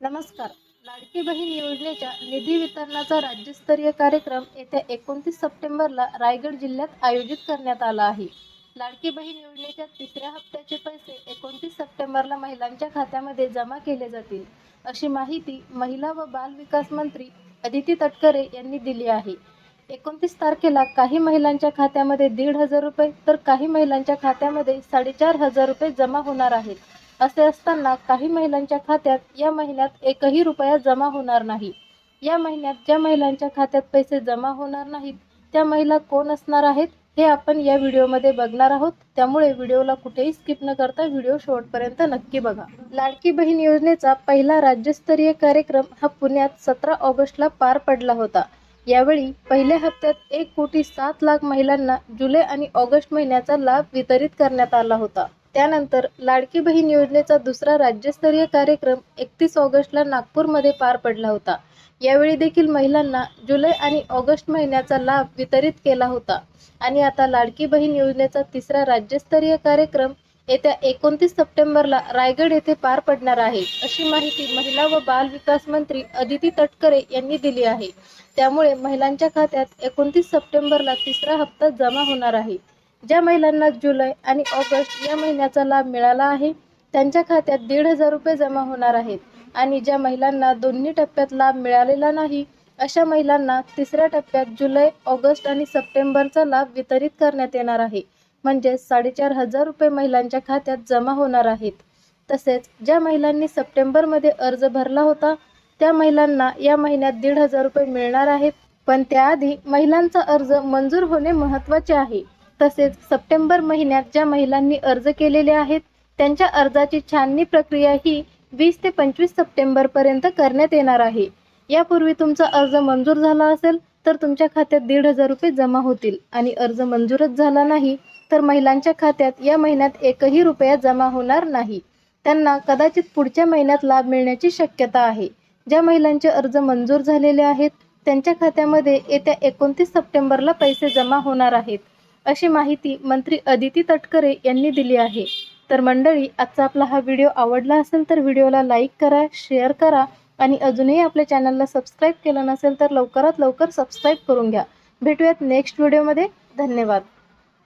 नमस्कार. लाडकी बहीण योजनेच्या निधी वितरणाचा राज्यस्तरीय कार्यक्रम येत्या एकोणतीस सप्टेंबरला रायगड जिल्ह्यात आयोजित करण्यात आला आहे. लाडकी बहीण योजनेच्या तिसऱ्या हप्त्याचे पैसे एकोणतीस सप्टेंबरला महिलांच्या खात्यामध्ये जमा केले जातील अशी माहिती महिला व बाल विकास मंत्री अदिती तटकरे यांनी दिली आहे. एकोणतीस तारखेला काही महिलांच्या खात्यामध्ये दीड हजार रुपये तर काही महिलांच्या खात्यामध्ये साडेचार हजार रुपये जमा होणार आहेत. असे असताना काही महिलांच्या खात्यात या महिन्यात एकही रुपया जमा होणार नाही. या महिन्यात ज्या महिलांच्या खात्यात पैसे जमा होणार नाहीत त्या महिला कोण असणार आहेत हे आपण या व्हिडिओमध्ये बघणार आहोत. त्यामुळे व्हिडिओला कुठेही स्किप न करता व्हिडिओ शेवटपर्यंत नक्की बघा. लाडकी बहीण योजनेचा पहिला राज्यस्तरीय कार्यक्रम हा पुण्यात सतरा ऑगस्टला पार पडला होता. यावेळी पहिल्या हप्त्यात एक कोटी सात लाख महिलांना जुलै आणि ऑगस्ट महिन्याचा लाभ वितरित करण्यात आला होता. त्यानंतर लाडकी बहीण योजनेचा दुसरा राज्यस्तरीय कार्यक्रम एकतीस ऑगस्टला नागपूरमध्ये पार पडला होता. यावेळी देखील महिलांना जुलै आणि ऑगस्ट महिन्याचा लाभ वितरित केला होता. आणि आता लाडकी बहीण योजनेचा तिसरा राज्यस्तरीय कार्यक्रम येत्या एकोणतीस सप्टेंबरला रायगड येथे पार पडणार आहे अशी माहिती महिला व बाल विकास मंत्री अदिती तटकरे यांनी दिली आहे. त्यामुळे महिलांच्या खात्यात एकोणतीस सप्टेंबरला तिसरा हप्ता जमा होणार आहे. ज्या महिलांना जुलै आणि ऑगस्ट या महिन्याचा लाभ मिळाला आहे त्यांच्या खात्यात दीड हजार रुपये जमा होणार आहेत. आणि ज्या महिलांना दोन्ही टप्प्यात लाभ मिळालेला नाही अशा महिलांना तिसऱ्या टप्प्यात जुलै ऑगस्ट आणि सप्टेंबरचा लाभ वितरित करण्यात येणार आहे. म्हणजेच साडेचार हजार रुपये महिलांच्या खात्यात जमा होणार आहेत. तसेच ज्या महिलांनी सप्टेंबरमध्ये अर्ज भरला होता त्या महिलांना या महिन्यात दीड हजार रुपये मिळणार आहेत. पण त्याआधी महिलांचा अर्ज मंजूर होणे महत्त्वाचे आहे. तसेच सप्टेंबर महिन्यात ज्या महिलांनी अर्ज केलेले आहेत त्यांच्या अर्जाची छाननी प्रक्रिया ही वीस ते पंचवीस सप्टेंबरपर्यंत करण्यात येणार आहे. यापूर्वी तुमचा अर्ज मंजूर झाला असेल तर तुमच्या खात्यात दीड हजार रुपये जमा होतील. आणि अर्ज मंजूरच झाला नाही तर महिलांच्या खात्यात या महिन्यात एकही रुपया जमा होणार नाही. त्यांना कदाचित पुढच्या महिन्यात लाभ मिळण्याची शक्यता आहे. ज्या महिलांचे अर्ज मंजूर झालेले आहेत त्यांच्या खात्यामध्ये येत्या एकोणतीस सप्टेंबरला पैसे जमा होणार आहेत. अशी माहिती मंत्री अदिती तटकरे यांनी दिली आहे. तर मंडळी आजचा आपला हा व्हिडिओ आवडला असेल तर व्हिडिओला लाईक करा शेअर करा आणि अजूनही आपल्या चॅनलला सबस्क्राईब केलं नसेल तर लवकरात लवकर सबस्क्राईब करून घ्या. भेटूयात नेक्स्ट व्हिडिओमध्ये. धन्यवाद.